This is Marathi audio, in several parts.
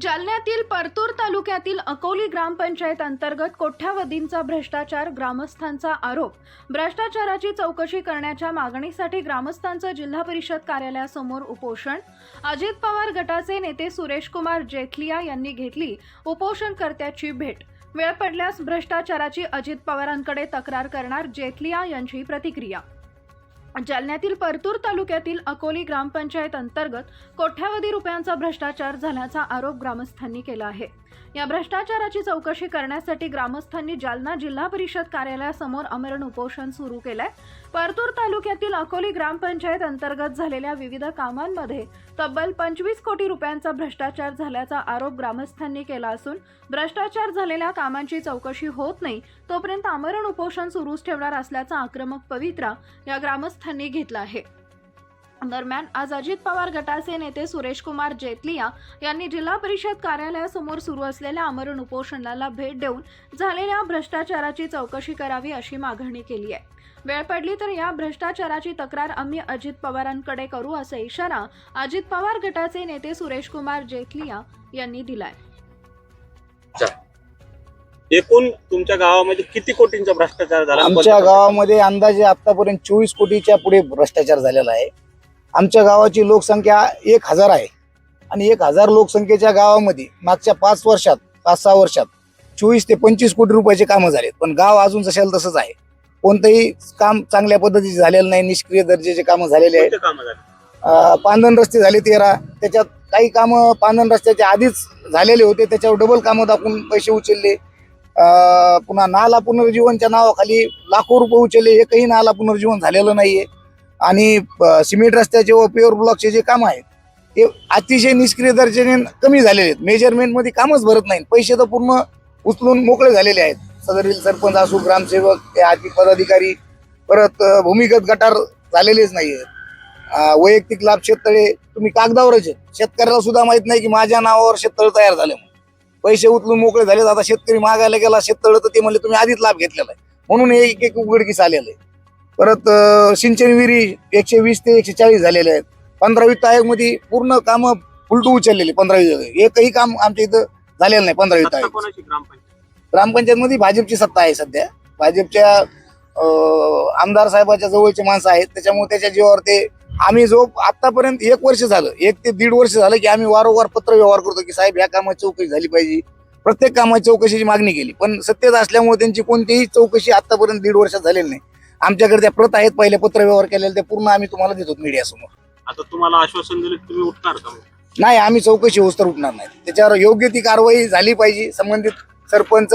जालन्यातील परतूर तालुक्यातील अकोली ग्रामपंचायत अंतर्गत कोठ्यावधींचा भ्रष्टाचार ग्रामस्थांचा आरोप. भ्रष्टाचाराची चौकशी करण्याच्या मागणीसाठी ग्रामस्थांचं जिल्हा परिषद कार्यालयासमोर उपोषण. अजित पवार गटाचे नेते सुरेशकुमार जेथलिया यांनी घेतली उपोषणकर्त्याची भेट. वेळ पडल्यास भ्रष्टाचाराची अजित पवारांकडे तक्रार करणार जेथलिया यांची प्रतिक्रिया. जालन्यातील परतूर तालुक्यातील अकोली ग्रामपंचायत अंतर्गत कोट्यावधी रुपयांचा भ्रष्टाचार झाल्याचा आरोप ग्रामस्थांनी केला आहे. या भ्रष्टाचाराची चौकशी करण्यासाठी ग्रामस्थांनी जालना जिल्हा परिषद कार्यालयासमोर आमरण उपोषण सुरू केलंय. परतूर तालुक्यातील अकोली ग्रामपंचायत अंतर्गत झालेल्या विविध कामांमध्ये तब्बल पंचवीस कोटी रुपयांचा भ्रष्टाचार झाल्याचा आरोप ग्रामस्थांनी केला असून भ्रष्टाचार झालेल्या कामांची चौकशी होत नाही तोपर्यंत आमरण उपोषण सुरूच ठेवणार असल्याचा आक्रमक पवित्रा या ग्रामस्थांनी घेतला आहे. दरम्यान आज अजित पवार गटाचे नेते सुरेश कुमार जेतलिया यांनी जिल्हा परिषद कार्यालयासमोर सुरू असलेल्या आमरण उपोषणाला भेट देऊन झालेल्या भ्रष्टाचाराची चौकशी करावी अशी मागणी केली आहे. वेळ पडली तर या भ्रष्टाचाराची तक्रार आम्ही अजित पवारांकडे करू असा इशारा अजित पवार गटाचे नेते सुरेश कुमार जेतलिया यांनी दिलाय. एकूण तुमच्या गावामध्ये किती कोटींचा भ्रष्टाचार झाला? आमच्या गावामध्ये अंदाजे आतापर्यंत चोवीस कोटीच्या पुढे भ्रष्टाचार झालेला आहे. आमच्या गावाची लोकसंख्या एक हजार आहे. आणि एक हजार लोकसंख्येच्या गावामध्ये मागच्या पाच वर्षात पाच सहा वर्षात चोवीस ते पंचवीस कोटी रुपयाचे कामं झालेत. पण गाव अजून जशाला तसंच आहे. कोणतंही काम चांगल्या पद्धतीचे झालेलं नाही निष्क्रिय दर्जाचे कामं झालेले आहेत. पांदन रस्ते झाले तेरा. त्याच्यात काही कामं पांदन रस्त्याच्या आधीच झालेले होते. त्याच्यावर डबल कामं दाखवून पैसे उचलले. पुन्हा नाला पुनर्जीवनच्या नावाखाली लाखो रुपये उचलले. एकही नाला पुनर्जीवन झालेलं नाहीये. आणि सिमेंट रस्त्याचे व प्युअर ब्लॉकचे जे काम आहेत ते अतिशय निष्क्रिय दर्जाने कमी झालेले आहेत. मेजरमेंटमध्ये कामच भरत नाही पैसे तर पूर्ण उचलून मोकळे झालेले आहेत. सदरील सरपंच असू ग्रामसेवक ते आर्थिक पदाधिकारी परत भूमिगत गटार झालेलेच नाही आहेत वैयक्तिक लाभ शेततळे तुम्ही कागदावरच आहेत. शेतकऱ्याला सुद्धा माहीत नाही की माझ्या नावावर शेततळ तयार झाले म्हणून. पैसे उचलून मोकळे झाले आता शेतकरी मागायला गेला शेततळ तर ते म्हणले तुम्ही आधीच लाभ घेतलेला आहे. म्हणून हे एक एक उघडकीस आलेलं आहे. परत सिंचन विहिरी एकशे वीस ते एकशे चाळीस झालेले आहेत. पंधरा वित्त आयोगमध्ये पूर्ण कामं फुलटू उचललेली पंधरा वित्त एकही काम आमच्या इथं झालेलं नाही पंधरा वित्त सत्ता आयोग ग्रामपंचायत. मध्ये भाजपची सत्ता आहे सध्या. भाजपच्या आमदार साहेबाच्या जवळचे माणसं आहेत. त्याच्यामुळे त्याच्या जीवावर ते आम्ही जो आतापर्यंत एक वर्ष झालं एक ते दीड वर्ष झालं की आम्ही वारंवार पत्र व्यवहार करतो की साहेब ह्या कामाची चौकशी झाली पाहिजे. प्रत्येक कामाची चौकशीची मागणी केली. पण सत्तेत असल्यामुळे त्यांची कोणतीही चौकशी आतापर्यंत दीड वर्षात झालेली नाही. आमच्याकडे त्या प्रत आहेत पहिले पत्र व्यवहार केलेले ते पूर्ण आम्ही तुम्हाला देतो मीडियासमोर. आता तुम्हाला आश्वासन दिलं की तुम्ही उठणार का? नाही आम्ही चौकशी होस तर उठणार नाही. त्याच्यावर योग्य ती कारवाई झाली पाहिजे संबंधित सरपंच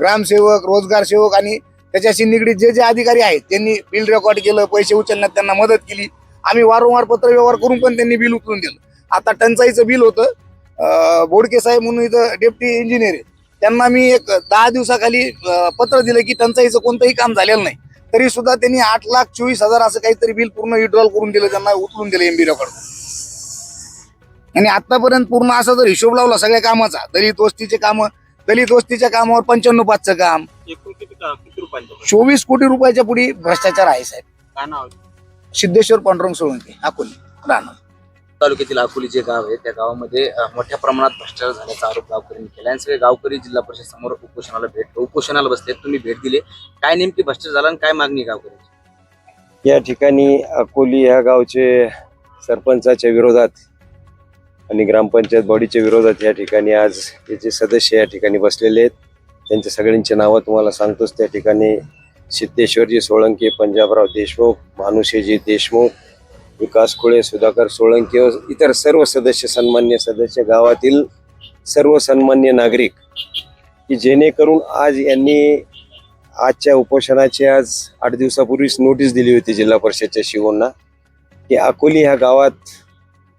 ग्रामसेवक रोजगार सेवक आणि त्याच्याशी निगडीत जे जे अधिकारी आहेत त्यांनी बिल रेकॉर्ड केलं पैसे उचलण्यात त्यांना मदत केली. आम्ही वारंवार पत्र व्यवहार करून पण त्यांनी बिल उचलून दिलं. आता टंचाईचं बिल होतं. बोडके साहेब म्हणून इथं डेप्टी इंजिनियर त्यांना मी एक दहा दिवसाखाली पत्र दिलं की टंचाईचं कोणतंही काम झालेलं नाही. तरी सुद्धा त्यांनी आठ लाख चोवीस हजार असं काहीतरी बिल पूर्ण विड्रॉल करून दिलं त्यांना उचलून दिलं एमबी रेकॉर्ड आणि आतापर्यंत पूर्ण असा जर हिशोब लावला सगळ्या कामाचा दलित वस्तीचे काम दलित वस्तीच्या कामावर पंच्याण्णव पाचचं काम? चोवीस कोटी रुपयाच्या पुढे भ्रष्टाचार आहे साहेब? सिद्धेश्वर पांडुरंग सोळंके अकोली राहणार तालुक्यातील अकोली जे गाव आहे त्या गावामध्ये मोठ्या प्रमाणात भ्रष्टाचार झाल्याचा आरोप गावकऱ्यांनी केला आणि सगळे गावकरी जिल्हा परिषद समोर उपोषणाला भेट उपोषणाला बसले. तुम्ही भेट दिली. काय नेमकी भ्रष्टाचार झाला आणि काय मागणी गावकरी गावकऱ्यांची? या ठिकाणी अकोली या गावचे सरपंचाच्या विरोधात आणि ग्रामपंचायत बॉडीच्या विरोधात या ठिकाणी आज याचे सदस्य या ठिकाणी बसलेले आहेत त्यांच्या सगळ्यांची नावं तुम्हाला सांगतोच. त्या ठिकाणी सिद्धेश्वरजी सोळंके पंजाबराव देशमुख भानुशेजी देशमुख विकास खुळे सुधाकर सोळंकी व इतर सर्व सदस्य सन्मान्य सदस्य गावातील सर्व सन्मान्य नागरिक की जेणेकरून आज यांनी आजच्या उपोषणाची आज आठ दिवसापूर्वीच नोटीस दिली होती जिल्हा परिषदच्या शिवोंना की अकोली ह्या गावात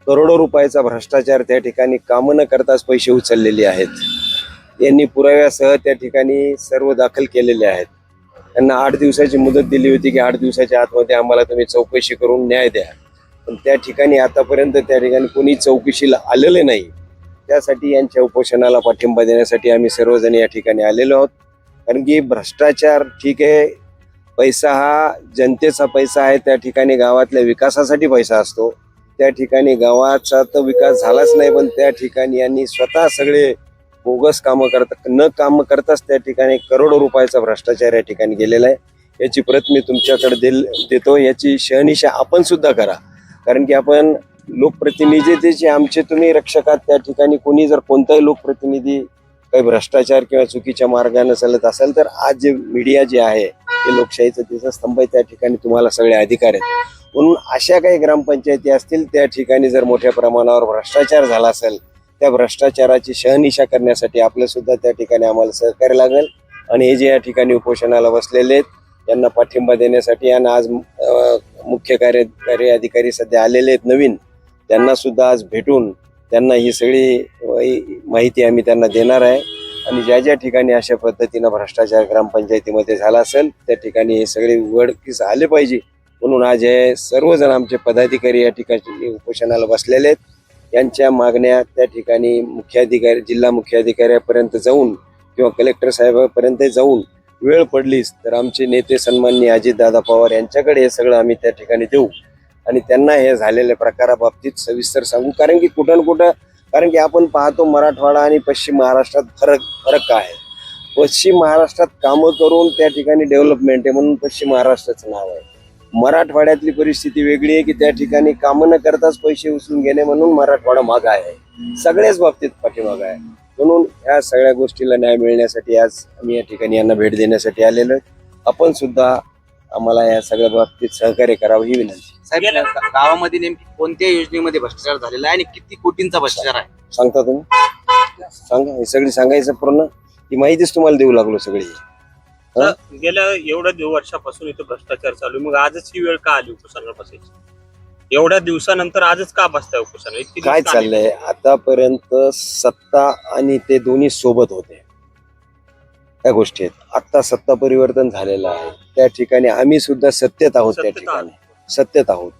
करोडो रुपयाचा भ्रष्टाचार त्या ठिकाणी कामं न करताच पैसे उचललेले आहेत. यांनी पुराव्यासह त्या ठिकाणी सर्व दाखल केलेले आहेत. त्यांना आठ दिवसाची मुदत दिली होती की आठ दिवसाच्या आतमध्ये आम्हाला तुम्ही चौकशी करून न्याय द्या. पण त्या ठिकाणी आतापर्यंत त्या ठिकाणी कोणी चौकशीला आलेले नाही. त्यासाठी यांच्या उपोषणाला पाठिंबा देण्यासाठी आम्ही सर्वजण या ठिकाणी आलेलो आहोत. कारण की भ्रष्टाचार ठीक आहे. पैसा हा जनतेचा पैसा आहे. त्या ठिकाणी गावातल्या विकासासाठी पैसा असतो. त्या ठिकाणी गावाचा तर विकास झालाच नाही पण त्या ठिकाणी यांनी स्वतः सगळे बोगस कामं करता न कामं करताच त्या ठिकाणी करोडो रुपयाचा भ्रष्टाचार या ठिकाणी गेलेला आहे. याची प्रत मी तुमच्याकडे दिल देतो याची शहनिशा आपण सुद्धा करा. कारण की आपण लोकप्रतिनिधीचे आमचे तुम्ही रक्षक आहात त्या ठिकाणी कोणी जर कोणताही लोकप्रतिनिधी काही भ्रष्टाचार किंवा चुकीच्या मार्गाने चालत असेल तर आज जे मीडिया जे आहे ते लोकशाहीचं तिचा स्तंभ आहे त्या ठिकाणी तुम्हाला सगळे अधिकार आहेत. म्हणून अशा काही ग्रामपंचायती असतील त्या ठिकाणी जर मोठ्या प्रमाणावर भ्रष्टाचार झाला असेल त्या भ्रष्टाचाराची शहनिशा करण्यासाठी आपलं सुद्धा त्या ठिकाणी आम्हाला सहकार्य लागेल. आणि हे जे या ठिकाणी उपोषणाला बसलेले आहेत यांना पाठिंबा देण्यासाठी आणि आज मुख्य कार्यकारी अधिकारी सध्या आलेले आहेत नवीन त्यांना सुद्धा आज भेटून त्यांना ही सगळी माहिती आम्ही त्यांना देणार आहे. आणि ज्या ज्या ठिकाणी अशा पद्धतीनं भ्रष्टाचार ग्रामपंचायतीमध्ये झाला असेल त्या ठिकाणी हे सगळे उघडकीस आले पाहिजे. म्हणून आज हे सर्वजण आमचे पदाधिकारी या ठिकाणी उपोषणाला बसलेले आहेत. यांच्या मागण्या त्या ठिकाणी मुख्याधिकारी जिल्हा मुख्याधिकाऱ्यापर्यंत जाऊन किंवा कलेक्टर साहेबापर्यंत जाऊन वेळ पडलीच तर आमचे नेते सन्माननीय अजितदादा पवार यांच्याकडे हे सगळं आम्ही त्या ठिकाणी देऊ. आणि त्यांना हे झालेल्या प्रकाराबाबतीत सविस्तर सांगू कारण की कुठं ना कुठं कारण की आपण पाहतो मराठवाडा आणि पश्चिम महाराष्ट्रात फरक फरक काय आहे. पश्चिम महाराष्ट्रात कामं करून त्या ठिकाणी डेव्हलपमेंट आहे म्हणून पश्चिम महाराष्ट्राचं नाव आहे. मराठवाड्यातली परिस्थिती वेगळी आहे की त्या ठिकाणी कामं न करताच पैसे उचलून घेणे म्हणून मराठवाडा मागा आहे. सगळ्याच बाबतीत पाठीमाग आहे. म्हणून या सगळ्या गोष्टीला न्याय मिळण्यासाठी आज आम्ही या ठिकाणी यांना भेट देण्यासाठी आलेलो आहे. आपण सुद्धा आम्हाला या सगळ्या बाबतीत सहकार्य करावं ही विनंती साहेब गावामध्ये नेमकी कोणत्या योजनेमध्ये भ्रष्टाचार झालेला आहे आणि किती कोटींचा भ्रष्टाचार आहे? सांगता तुम्ही? सांगा हे सगळी सांगायचं पूर्ण ही माहितीच तुम्हाला देऊ लागलो सगळी. गेल्या एवढ्या दिव- वर्षापासून इथं भ्रष्टाचार चालू आहे. मग आजच ही वेळ का आली बसायची एवढ्या दिवसानंतर आजच का बसताय दिवस काय? चाललंय? आतापर्यंत सत्ता आणि ते दोन्ही सोबत होते. त्या गोष्टी आहेत. आता सत्ता परिवर्तन झालेलं आहे. त्या ठिकाणी आम्ही सुद्धा सत्तेत आहोत त्या ठिकाणी. सत्तेत आहोत.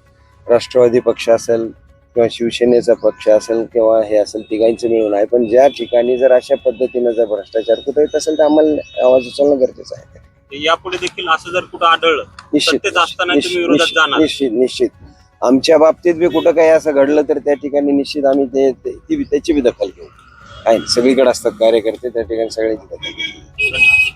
राष्ट्रवादी पक्ष असेल किंवा शिवसेनेचा पक्ष असेल किंवा हे असेल तिघांचं मिळून आहे. पण ज्या ठिकाणी जर अशा पद्धतीनं जर भ्रष्टाचार कुठे होत असेल तर आम्हाला आवाज उचलणं गरजेचं आहे. यापुढे देखील असं जर कुठं आढळलं निश्चित. निश्चित निश्चित. आमच्या बाबतीत बी कुठं काही असं घडलं तर त्या ठिकाणी निश्चित आम्ही ते ती त्याची बी दखल घेऊ. काय सगळीकडे असतात कार्यकर्ते त्या ठिकाणी सगळ्यांची दखल घेऊ.